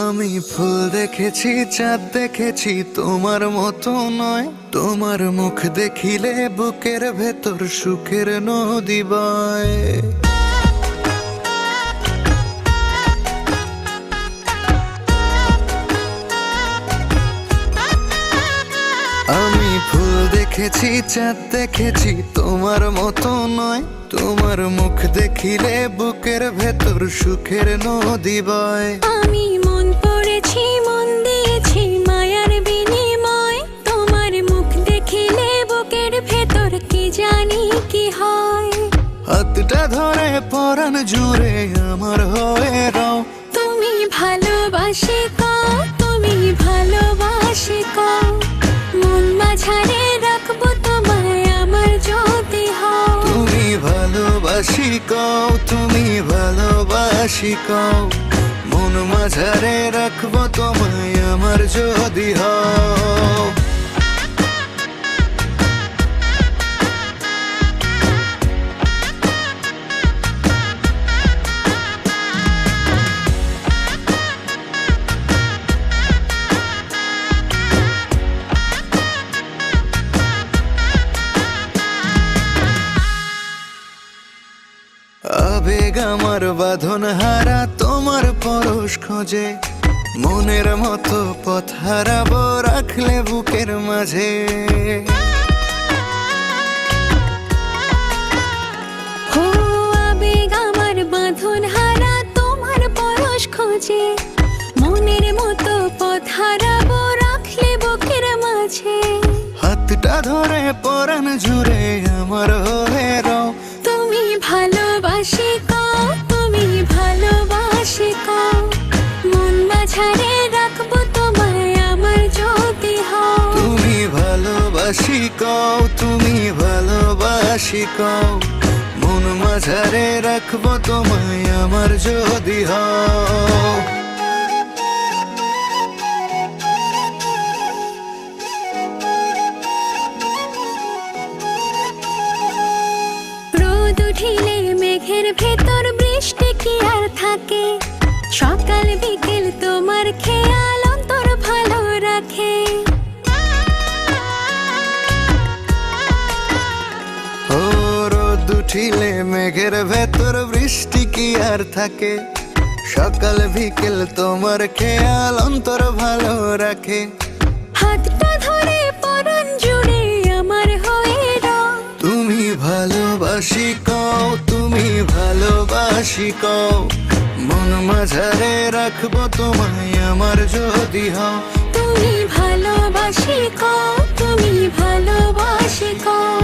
আমি ফুল দেখেছি, চাঁদ দেখেছি, তোমার মতো নয়। তোমার মুখ দেখিলে বুকের ভেতর সুখের নদী বয়। আমি ফুল দেখেছি, চাঁদ দেখেছি, তোমার মতো নয়। তোমার মুখ দেখিলে বুকের ভেতর সুখের নদী বয়। আমি মন মন দিয়েছি মায়ার বিনিময়। তোমার মুখ দেখিলে বুকের ভেতর কি জানি কি হয়। হাতটা ধরে পরাণ জুড়ে আমার হয়ে রও। তুমি ভালোবাসি কো তুমি ভালোবাসি কো। মন মাঝারে রাখব তোমায় আমার যদি হও। তুমি ভালোবাসি কও তুমি ভালোবাসি কও। মন মাঝারে রাখব তোমায় আমার যদি হও আবেগ আমার বাঁধন হারা তোমার পরশ খোঁজে। মনের মতো পথ হারাবো রাখলে বুকের মাঝে। খোঁজে। মনের মতো পথ হারাবো রাখলে বুকের মাঝে। হাতটা ধরে পরাণ জুড়ে আমার ভালোবাসি কও তুমি ভালোবাসি মন মাঝারে রাখব তোমায় আমার যদি হও রোদ উঠিলে মেঘের ভেতর বৃষ্টি কি আর থাকে? সকাল বিকেল তোমার খেয়াল অন্তর ভালো রাখে। মেঘের ভেতর বৃষ্টি কি আর থাকে? সকাল বিকেল তোমার খেয়াল অন্তর ভালো রাখে। হাতটা ধরে পরাণ জুড়ে আমার হয়ে তুমি ভালোবাসি কও তুমি ভালোবাসি কও। মন মাঝারে রাখব তোমায় আমার যদি হও। তুমি ভালোবাসি কো তুমি ভালোবাসি কো মাঝারে